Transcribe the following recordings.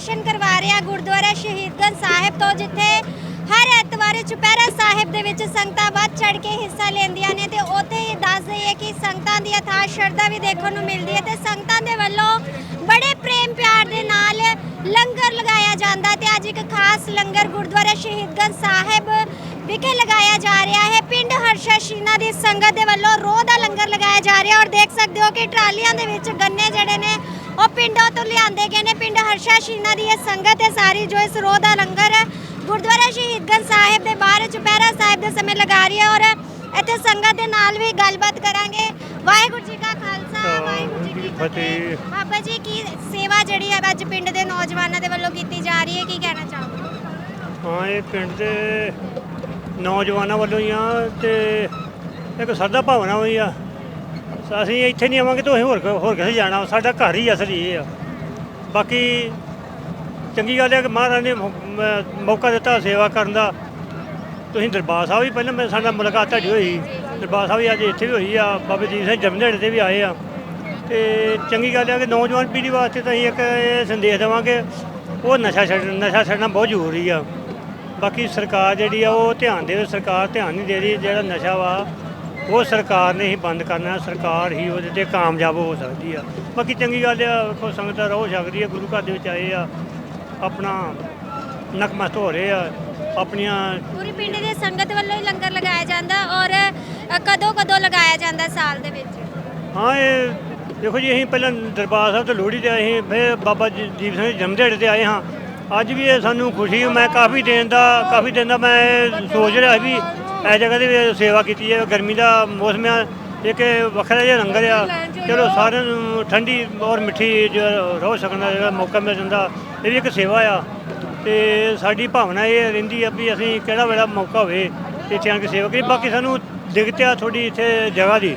ਦਰਸ਼ਨ ਕਰਵਾ ਰਿਹਾ ਗੁਰਦੁਆਰਾ ਸ਼ਹੀਦਗੰਜ ਸਾਹਿਬ ਤੋਂ, ਜਿੱਥੇ ਹਰ ਐਤਵਾਰ ਚੁਪਹਿਰਾ ਸਾਹਿਬ ਦੇ ਵਿੱਚ ਸੰਗਤਾਂ ਵੱਧ ਚੜ ਕੇ ਹਿੱਸਾ ਲੈਂਦੀਆਂ ਨੇ ਤੇ ਉੱਥੇ ਹੀ ਦੱਸ ਦਈਏ ਕਿ ਸੰਗਤਾਂ ਦੀ ਅਥਾਹ ਸ਼ਰਧਾ ਵੀ ਦੇਖਣ ਨੂੰ ਮਿਲਦੀ ਹੈ ਤੇ ਸੰਗਤਾਂ ਦੇ ਵੱਲੋਂ ਬੜੇ ਪ੍ਰੇਮ ਪਿਆਰ ਦੇ ਨਾਲ ਲੰਗਰ ਲਗਾਇਆ ਜਾਂਦਾ ਤੇ ਅੱਜ ਇੱਕ ਖਾਸ ਲੰਗਰ ਗੁਰਦੁਆਰਾ ਸ਼ਹੀਦਗੰਜ ਸਾਹਿਬ ਵਿਖੇ ਲਗਾਇਆ ਜਾ ਰਿਹਾ ਹੈ। ਪਿੰਡ ਹਰਸ਼ਾ ਸ਼ੀਨਾ ਦੀ ਸੰਗਤ ਦੇ ਵੱਲੋਂ ਰੋਹ ਦਾ ਲੰਗਰ ਲਗਾਇਆ ਜਾ ਰਿਹਾ ਔਰ ਦੇਖ ਸਕਦੇ ਹੋ ਕਿ ਟਰਾਲੀਆਂ ਦੇ ਵਿੱਚ ਗੰਨੇ ਜਿਹੜੇ ਨੇ ਉਹ ਪਿੰਡੋਂ ਤੋਂ ਲਿਆਂਦੇ ਗਏ ਨੇ। ਪਿੰਡ ਹਰਸ਼ਾ ਸ਼ੀਨਾ ਦੀ ਇਹ ਸੰਗਤ ਹੈ। ਸਾਰੀ ਜੋ ਇਸ ਰੋਹ ਦਾ ਲੰਗਰ ਹੈ ਗੁਰਦੁਆਰਾ ਸ਼ਹੀਦਗੰਜ ਸਾਹਿਬ ਦੇ ਬਾਹਰ ਚੁਪਹਿਰਾ ਸਾਹਿਬ ਦੇ ਸਮੇਂ ਲਗਾ ਰਹੀ ਹੈ ਔਰ ਇੱਥੇ ਸੰਗਤ ਦੇ ਨਾਲ ਵੀ ਗੱਲਬਾਤ ਕਰਾਂਗੇ। ਵਾਹਿਗੁਰੂ ਜੀ ਕਾ ਖਾਲਸਾ ਵਾਹਿਗੁਰੂ ਜੀ ਕੀ ਫਤਿਹ। ਬਾਬਾ ਜੀ ਕੀ ਸੇਵਾ ਜਿਹੜੀ ਹੈ ਅੱਜ ਪਿੰਡ ਦੇ ਨੌਜਵਾਨਾਂ ਦੇ ਵੱਲੋਂ ਕੀਤੀ ਜਾ ਰਹੀ ਹੈ? ਕੀ ਕਹਿਣਾ ਚਾਹੋਗੇ? ਹਾਂ ਇਹ ਪਿੰਡ ਦੇ ਨੌਜਵਾਨਾਂ ਵੱਲੋਂ ਹੀ ਆ ਤੇ ਇੱਕ ਸਾਡਾ ਭਾਵਨਾ ਹੋਈ ਆ ਅਸੀਂ ਇੱਥੇ ਨਹੀਂ ਆਵਾਂਗੇ ਤਾਂ ਅਸੀਂ ਹੋਰ ਹੋਰ ਕਿਸੇ ਜਾਣਾ? ਸਾਡਾ ਘਰ ਹੀ ਅਸਲੀ ਇਹ ਆ। ਬਾਕੀ ਚੰਗੀ ਗੱਲ ਹੈ ਕਿ ਮਹਾਰਾਜ ਨੇ ਮੌਕਾ ਦਿੱਤਾ ਸੇਵਾ ਕਰਨ ਦਾ। ਤੁਸੀਂ ਦਰਬਾਰ ਸਾਹਿਬ ਵੀ ਪਹਿਲਾਂ ਮੇਰੇ ਸਾਡਾ ਮੁਲਾਕਾਤ ਤੁਹਾਡੀ ਹੋਈ ਦਰਬਾਰ ਸਾਹਿਬ ਵੀ ਅੱਜ ਇੱਥੇ ਵੀ ਹੋਈ ਆ। ਬਾਬੇ ਜੀ ਸਿੰਘ ਜਮਨੇੜ ਤੇ ਵੀ ਆਏ ਆ। ਤੇ ਚੰਗੀ ਗੱਲ ਹੈ ਕਿ ਨੌਜਵਾਨ ਪੀੜ੍ਹੀ ਵਾਸਤੇ ਤਾਂ ਅਸੀਂ ਇੱਕ ਇਹ ਸੰਦੇਸ਼ ਦੇਵਾਂਗੇ, ਉਹ ਨਸ਼ਾ ਛੱਡ, ਨਸ਼ਾ ਛੱਡਣਾ ਬਹੁਤ ਜ਼ਰੂਰੀ ਆ। ਬਾਕੀ ਸਰਕਾਰ ਜਿਹੜੀ ਆ ਉਹ ਧਿਆਨ ਦੇ ਸਰਕਾਰ ਧਿਆਨ ਨਹੀਂ ਦੇ ਰਹੀ ਜਿਹੜਾ ਨਸ਼ਾ ਵਾ ਉਹ ਸਰਕਾਰ ਨੇ ਹੀ ਬੰਦ ਕਰਨਾ ਸਰਕਾਰ ਹੀ ਉਹਦੇ ਤੇ ਕਾਮਯਾਬ ਹੋ ਸਕਦੀ ਆ। ਬਾਕੀ ਚੰਗੀ ਗੱਲ ਆ ਵੇਖੋ ਸੰਗਤ ਰੋ ਸਕਦੀ ਆ ਗੁਰੂ ਘਰ ਦੇ ਵਿੱਚ ਆਏ ਆ ਆਪਣਾ ਨਕਮਸਤ ਹੋ ਰਹੇ ਆ ਆਪਣੀਆਂ ਪੂਰੀ ਪਿੰਡ ਦੇ ਸੰਗਤ ਵੱਲੋਂ ਹੀ ਲੰਗਰ ਲਗਾਇਆ ਜਾਂਦਾ ਔਰ ਕਦੋਂ ਕਦੋਂ ਲਗਾਇਆ ਜਾਂਦਾ ਸਾਲ ਦੇ ਵਿੱਚ? ਹਾਂ ਇਹ ਦੇਖੋ ਜੀ ਅਸੀਂ ਪਹਿਲਾਂ ਦਰਬਾਰ ਸਾਹਿਬ ਤੋਂ ਲੋਹੜੀ ਤੇ ਆਏ ਸੀ ਫਿਰ ਬਾਬਾ ਜੀ- ਦੀਪ ਸਿੰਘ ਜਨਮ ਦਿਹਾੜੇ ਤੇ ਆਏ ਹਾਂ। ਅੱਜ ਵੀ ਇਹ ਸਾਨੂੰ ਖੁਸ਼ੀ ਮੈਂ ਕਾਫੀ ਦਿਨ ਦਾ ਕਾਫੀ ਦਿਨ ਦਾ ਮੈਂ ਸੋਚ ਰਿਹਾ ਸੀ ਵੀ ਇਹ ਜਗ੍ਹਾ ਦੀ ਵੀ ਸੇਵਾ ਕੀਤੀ ਹੈ, ਗਰਮੀ ਦਾ ਮੌਸਮ ਆ, ਇੱਕ ਵੱਖਰਾ ਜਿਹਾ ਲੰਗਰ ਆ। ਚਲੋ ਸਾਰਿਆਂ ਨੂੰ ਠੰਡੀ ਔਰ ਮਿੱਠੀ ਜੋ ਰੋ ਸਕਣ ਦਾ ਜਿਹੜਾ ਮੌਕਾ ਮਿਲ ਜਾਂਦਾ, ਇਹ ਵੀ ਇੱਕ ਸੇਵਾ ਆ। ਤੇ ਸਾਡੀ ਭਾਵਨਾ ਇਹ ਰਹਿੰਦੀ ਆ ਵੀ ਅਸੀਂ ਕਿਹੜਾ ਵੇਲਾ ਮੌਕਾ ਹੋਵੇ, ਤੇ ਇੱਥੇ ਆਣ ਕੇ ਸੇਵਾ ਕਰੀ ਬਾਕੀ ਸਾਨੂੰ ਦਿੱਕਤ ਆ ਥੋੜੀ ਇੱਥੇ ਜਗ੍ਹਾ ਦੀ,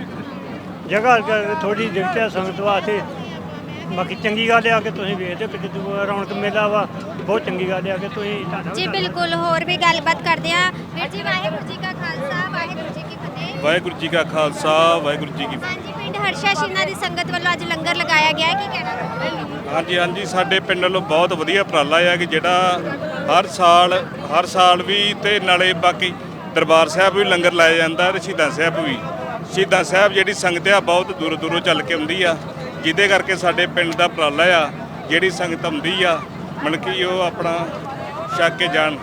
ਜਗ੍ਹਾ ਥੋੜੀ ਦਿੱਕਤ ਆ ਸੰਗਤ ਵਾਸਤੇ ਬਾਕੀ ਚੰਗੀ ਗੱਲ ਆ ਕਿ ਤੁਸੀਂ ਵੇਖਦੇ ਹੋ ਕਿ ਜਦੋਂ ਰੌਣਕ ਮੇਲਾ ਵਾ ਬਹੁਤ ਚੰਗੀ ਗੱਲ ਆ ਕਿ ਤੁਸੀਂ ਤੁਹਾਡਾ ਜੀ ਬਿਲਕੁਲ ਹੋਰ ਵੀ ਗੱਲਬਾਤ ਕਰਦੇ ਆ ਵੀਰ ਜੀ ਵਾਹਿਗੁਰੂ ਜੀ ਕਾ ਖਾਲਸਾ ਵਾਹਿਗੁਰੂ ਜੀ ਕੀ ਫਤਿਹ। ਵਾਹਿਗੁਰੂ ਜੀ ਕਾ ਖਾਲਸਾ ਵਾਹਿਗੁਰੂ ਜੀ ਕੀ ਫਤਿਹ। ਹਾਂਜੀ ਪਿੰਡ ਹਰਸ਼ਾ ਸ਼ੀਨਾ ਦੀ ਸੰਗਤ ਵੱਲੋਂ ਅੱਜ ਲੰਗਰ ਲਗਾਇਆ ਗਿਆ ਹੈ ਕੀ ਕਹਿਣਾ ਚਾਹੋਗੇ? ਹਾਂਜੀ ਹਾਂਜੀ ਸਾਡੇ ਪਿੰਡ ਵੱਲੋਂ ਬਹੁਤ ਵਧੀਆ ਉਪਰਾਲਾ ਆ ਕਿ ਜਿਹੜਾ ਹਰ ਸਾਲ ਹਰ ਸਾਲ ਵੀ ਤੇ ਨਾਲੇ ਬਾਕੀ ਦਰਬਾਰ ਸਾਹਿਬ ਵੀ ਲੰਗਰ ਲਾਇਆ ਜਾਂਦਾ ਤੇ ਸ਼ਹੀਦਾਂ ਸਾਹਿਬ ਵੀ। ਸ਼ਹੀਦਾਂ ਸਾਹਿਬ ਜਿਹੜੀ ਸੰਗਤ ਆ ਬਹੁਤ ਦੂਰੋਂ ਦੂਰੋਂ ਚੱਲ ਕੇ ਆਉਂਦੀ ਆ। ਜਿਹਦੇ ਕਰਕੇ ਸਾਡੇ ਪਿੰਡ ਦਾ ਉਪਰਾਲਾ ਆ ਜਿਹੜੀ ਸੰਗਤ ਆਉਂਦੀ ਆ ਮਨ ਕੀ ਉਹ ਆਪਣਾ ਛੱਕ ਕੇ ਜਾਣ।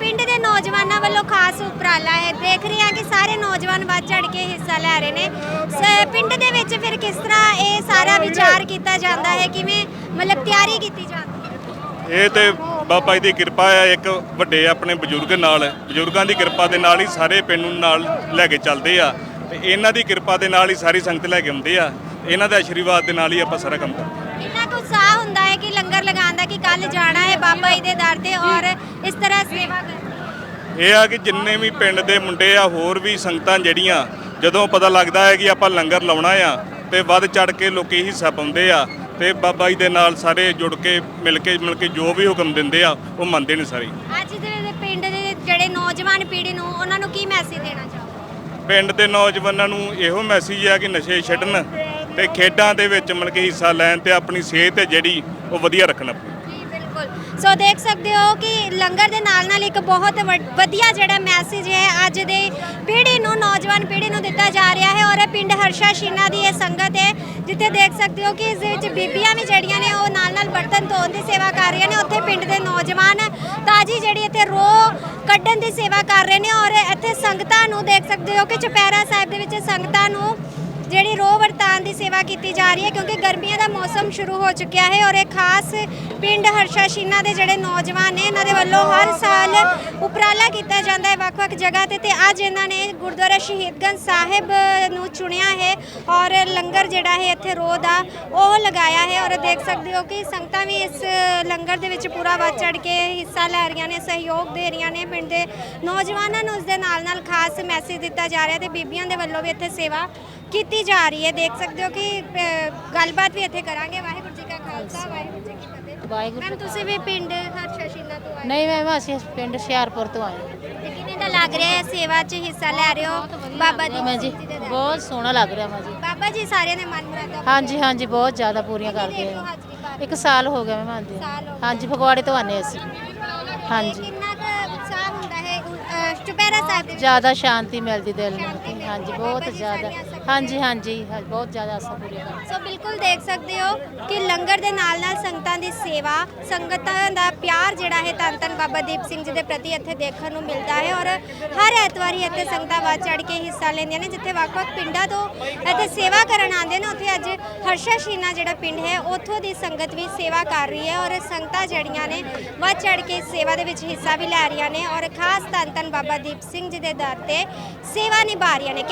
ਪਿੰਡ ਦੇ ਨੌਜਵਾਨਾਂ ਵੱਲੋਂ ਖਾਸ ਉਪਰਾਲਾ ਹੈ। ਦੇਖ ਰਹੇ ਹਾਂ ਕਿ ਸਾਰੇ ਨੌਜਵਾਨ ਵੱਧ ਚੜ ਕੇ ਹਿੱਸਾ ਲੈ ਰਹੇ ਨੇ। ਸ- ਪਿੰਡ ਦੇ ਵਿੱਚ ਫਿਰ ਕਿਸ ਤਰ੍ਹਾਂ ਇਹ ਸਾਰਾ ਵਿਚਾਰ ਕੀਤਾ ਜਾਂਦਾ ਹੈ? ਕਿਵੇਂ ਮਤਲਬ ਤਿਆਰੀ ਕੀਤੀ ਜਾਂਦੀ ਹੈ? ਇਹ ਤੇ ਬਾਬਾ ਜੀ ਦੀ ਕਿਰਪਾ ਹੈ ਇੱਕ ਵੱਡੇ ਆਪਣੇ ਬਜ਼ੁਰਗ ਨਾਲ ਬਜ਼ੁਰਗਾਂ ਦੀ ਕਿਰਪਾ ਦੇ ਨਾਲ ਹੀ ਸਾਰੇ ਪਿੰਡ ਨੂੰ ਨਾਲ ਲੈ ਕੇ ਚੱਲਦੇ ਆ। ਤੇ ਇਹਨਾਂ ਦੀ ਕਿਰਪਾ ਦੇ ਨਾਲ ਹੀ ਸਾਰੀ ਸੰਗਤ ਲੈ ਕੇ ਆਉਂਦੇ ਆ। ਇਹਨਾਂ ਦੇ ਆਸ਼ੀਰਵਾਦ ਦੇ ਨਾਲ ਹੀ ਆਪਾਂ ਸਾਰਾ ਕੰਮ ਕਰਦੇ ਕਿੰਨਾ ਕੁ ਉਤਸ਼ਾਹ ਹੁੰਦਾ ਹੈ ਕਿ ਲੰਗਰ ਲਗਾਉਣ ਦਾ ਕਿ ਕੱਲ ਜਾਣਾ ਹੈ ਬਾਬਾ ਜੀ ਦੇ ਦਰ ਤੇ ਔਰ ਇਸ ਤਰ੍ਹਾਂ ਸੇਵਾ ਕਰਨੀ ਇਹ ਆ ਕਿ ਜਿੰਨੇ ਵੀ ਪਿੰਡ ਦੇ ਮੁੰਡੇ ਆ ਹੋਰ ਵੀ ਸੰਗਤਾਂ ਜਿਹੜੀਆਂ ਜਦੋਂ ਪਤਾ ਲੱਗਦਾ ਹੈ ਕਿ ਆਪਾਂ ਲੰਗਰ ਲਾਉਣਾ ਆ ਤੇ ਵੱਧ ਚੜ ਕੇ ਲੋਕੀ ਹਿੱਸਾ ਪਾਉਂਦੇ ਆ ਤੇ ਬਾਬਾ ਜੀ ਦੇ ਨਾਲ ਸਾਰੇ ਜੁੜ ਕੇ ਮਿਲ ਕੇ ਮਿਲ ਕੇ ਜੋ ਵੀ ਹੁਕਮ ਦਿੰਦੇ ਆ ਉਹ ਮੰਨਦੇ ਨੇ ਸਾਰੇ। ਅੱਜ ਦੇ ਪਿੰਡ ਦੇ ਜਿਹੜੇ ਨੌਜਵਾਨ ਪੀੜ੍ਹੀ ਪਿੰਡ ਦੇ ਨੌਜਵਾਨਾਂ ਨੂੰ ਇਹੋ ਮੈਸੇਜ ਹੈ ਕਿ ਨਸ਼ੇ ਛੱਡਣ ਤੇ ਖੇਡਾਂ ਦੇ ਵਿੱਚ ਮਿਲ ਕੇ ਹਿੱਸਾ ਲੈਣ ਤੇ ਆਪਣੀ ਸਿਹਤ ਜਿਹੜੀ ਉਹ ਵਧੀਆ ਰੱਖਣ ਆਪਣੀ। ਬਿਲਕੁਲ। ਸੋ ਦੇਖ ਸਕਦੇ ਹੋ ਕਿ ਲੰਗਰ ਦੇ ਨਾਲ ਨਾਲ ਇੱਕ ਬਹੁਤ ਵਧੀਆ ਜਿਹੜਾ ਮੈਸੇਜ ਹੈ ਅੱਜ ਦੇ ਪੀੜ੍ਹੀ ਨੂੰ, ਨੌਜਵਾਨ ਪੀੜ੍ਹੀ ਨੂੰ ਦਿੱਤਾ ਜਾ ਰਿਹਾ ਹੈ ਔਰ ਇਹ ਪਿੰਡ ਹਰਸ਼ਾ ਸ਼ੀਨਾ ਦੀ ਇਹ ਸੰਗਤ ਹੈ, ਜਿੱਥੇ ਦੇਖ ਸਕਦੇ ਹੋ ਕਿ ਇਸ ਦੇ ਵਿੱਚ ਬੀਬੀਆਂ ਵੀ ਜਿਹੜੀਆਂ ਨੇ ਉਹ ਨਾਲ ਨਾਲ ਬਰਤਨ ਧੋਣ ਦੀ ਸੇਵਾ ਕਰ ਰਹੀਆਂ ਨੇ। ਉੱਥੇ ਪਿੰਡ ਦੇ ਨੌਜਵਾਨ ਤਾਜੀ ਜਿਹੜੀ ਇੱਥੇ ਕੱਢਣ ਦੀ ਸੇਵਾ ਕਰ ਰਹੇ ਨੇ ਔਰ ਇੱਥੇ ਸੰਗਤਾਂ ਨੂੰ ਦੇਖ ਸਕਦੇ ਹੋ ਕਿ ਚੁਪਹਿਰਾ ਸਾਹਿਬ ਦੇ ਵਿੱਚ ਸੰਗਤਾਂ ਨੂੰ ਜਿਹੜੀ ਰੋਹ ਵਰਤਾਨ ਦੀ ਸੇਵਾ ਕੀਤੀ ਜਾ ਰਹੀ ਹੈ, ਕਿਉਂਕਿ ਗਰਮੀਆਂ ਦਾ ਮੌਸਮ ਸ਼ੁਰੂ ਹੋ ਚੁੱਕਿਆ ਹੈ ਔਰ ਇਹ ਖਾਸ ਪਿੰਡ ਹਰਸ਼ਾ ਸ਼ੀਨਾ ਦੇ ਜਿਹੜੇ ਨੌਜਵਾਨ ਨੇ, ਇਹਨਾਂ ਦੇ ਵੱਲੋਂ ਹਰ ਸਾਲ ਉਪਰਾਲਾ ਕੀਤਾ ਜਾਂਦਾ ਹੈ ਵੱਖ-ਵੱਖ ਜਗ੍ਹਾ ਤੇ ਤੇ ਅੱਜ ਇਹਨਾਂ ਨੇ ਗੁਰਦੁਆਰਾ ਸ਼ਹੀਦਗੰਜ ਸਾਹਿਬ ਨੂੰ ਚੁਣਿਆ ਹੈ ਔਰ ਲੰਗਰ ਜਿਹੜਾ ਹੈ ਇੱਥੇ ਰੋਹ ਦਾ ਉਹ ਲਗਾਇਆ ਹੈ ਔਰ ਦੇਖ ਸਕਦੇ ਹੋ ਕਿ ਸੰਗਤਾਂ ਵੀ ਇਸ ਲੰਗਰ ਦੇ ਵਿੱਚ ਪੂਰਾ ਵੱਧ ਚੜ ਕੇ ਹਿੱਸਾ ਲੈ ਰਹੀਆਂ ਨੇ, ਸਹਿਯੋਗ ਦੇ ਰਹੀਆਂ ਨੇ, ਪਿੰਡ ਦੇ ਨੌਜਵਾਨਾਂ ਨੂੰ ਉਸ ਦੇ ਨਾਲ-ਨਾਲ ਖਾਸ ਮੈਸੇਜ ਦਿੱਤਾ ਜਾ ਰਿਹਾ ਤੇ ਬੀਬੀਆਂ ਦੇ ਵੱਲੋਂ ਵੀ ਇੱਥੇ ਸੇਵਾ ਕੀਤੀ ਜਾ ਰਹੀ ਹੈ। ਦੇਖ ਸਕਦੇ ਹੋ ਕਿ ਅ, ਗੱਲਬਾਤ ਵੀ ਇੱਥੇ ਕਰਾਂਗੇ। ਵਾਹਿਗੁਰੂ ਜੀ ਕਾ ਖਾਲਸਾ ਵਾਹਿਗੁਰੂ ਜੀ ਕੀ ਫਤਿਹ। ਵਾਹਿਗੁਰੂ ਮੈਮ ਤੁਸੀਂ ਵੀ ਪਿੰਡ ਹਰਸ਼ਾ ਸ਼ੀਨਾ ਤੋਂ ਆਏ? ਨਹੀਂ ਮੈਮ ਅਸੀਂ ਪਿੰਡ ਹੁਸ਼ਿਆਰਪੁਰ ਤੋਂ ਆਏ। ਹਾਂ। ਤੇ ਦਾ ਲੱਗ ਰਿਹਾ ਹੈ? ਸੇਵਾ 'ਚ ਹਿੱਸਾ ਲੈ ਰਹੇ ਹੋ? ਬਾਬਾ ਵਧੀਆ ਮੈਂ ਜੀ ਜੀ। ਦੇ ਦਰ। ਬਹੁਤ ਸੋਹਣਾ ਲੱਗ ਰਿਹਾ ਮੈਂ ਜੀ। ਬਾਬਾ ਜੀ ਸਾਰਿਆਂ ਦੇ ਮਨ ਮੁਰਾਦਾਂ ਹਾਂਜੀ ਹਾਂਜੀ ਬਹੁਤ ਜ਼ਿਆਦਾ ਪੂਰੀਆਂ ਕਰਦੇ ਆ। ਹਾਜ਼ਰੀ ਭਰ ਰਹੇ ਇੱਕ ਸਾਲ ਹੋ ਗਿਆ ਮੈਂ ਮੰਨਦੀ ਸਾਲ ਹੋ। ਹਾਂਜੀ ਫਗਵਾੜੇ ਤੋਂ ਆਨੇ ਅਸੀਂ। ਹਾਂਜੀ। ਕਿੰਨਾ ਕੁ ਉਤਸ਼ਾਹ ਹੁੰਦਾ ਹੈ? ਅ, ਚੁਪਹਿਰਾ ਸਾਹਿਬ ਦੇ ਵਿੱਚ? ਜ਼ਿਆਦਾ ਸ਼ਾਂਤੀ ਮਿਲਦੀ ਦਿਲ ਨੂੰ। ਹਾਂਜੀ। ਬਹੁਤ ਜੀ ਜ਼ਿਆਦਾ। ਹਾਂਜੀ ਹਾਂਜੀ ਹਾਂ, ਬਹੁਤ ਜ਼ਿਆਦਾ ਆਸਾਂ ਪੂਰੀਆਂ ਕਰਦੇ ਸੋ ਬਿਲਕੁਲ ਦੇਖ ਸਕਦੇ ਹੋ ਕਿ ਲੰਗਰ ਦੇ ਨਾਲ ਨਾਲ ਸੰਗਤਾਂ ਦੀ ਸੇਵਾ ਸੰਗਤਾਂ ਦਾ ਪਿਆਰ ਜਿਹੜਾ ਹੈ ਧੰਨ ਧੰਨ ਬਾਬਾ ਦੀਪ ਸਿੰਘ ਜੀ ਦੇ ਪ੍ਰਤੀ ਇੱਥੇ ਦੇਖਣ ਨੂੰ ਮਿਲਦਾ ਹੈ ਔਰ ਹਰ ਐਤਵਾਰ ਹੀ ਇੱਥੇ ਸੰਗਤਾਂ ਵੱਧ ਚੜ ਕੇ ਹਿੱਸਾ ਲੈਂਦੀਆਂ ਨੇ ਜਿੱਥੇ ਵੱਖ-ਵੱਖ ਪਿੰਡਾਂ ਤੋਂ ਇੱਥੇ ਸੇਵਾ ਕਰਨ ਆਉਂਦੇ ਨੇ ਉੱਥੇ ਅੱਜ ਹਰਸ਼ਾ ਸ਼ੀਨਾ ਜਿਹੜਾ ਪਿੰਡ ਹੈ ਉੱਥੋਂ ਦੀ ਸੰਗਤ ਵੀ ਸੇਵਾ ਕਰ ਰਹੀ ਹੈ ਔਰ ਸੰਗਤਾਂ ਜਿਹੜੀਆਂ ਨੇ ਵੱਧ ਚੜ ਕੇ ਇਸ ਸੇਵਾ ਦੇ ਵਿੱਚ ਹਿੱਸਾ ਵੀ ਲੈ ਰਹੀਆਂ ਨੇ ਔਰ ਖਾਸ ਧੰਨ ਧੰਨ ਬਾਬਾ ਦੀਪ ਸਿੰਘ ਜੀ ਦੇ ਦਰ ਤੇ ਸੇਵਾ ਨਿਭਾ ਰਹੀਆਂ ਨੇ।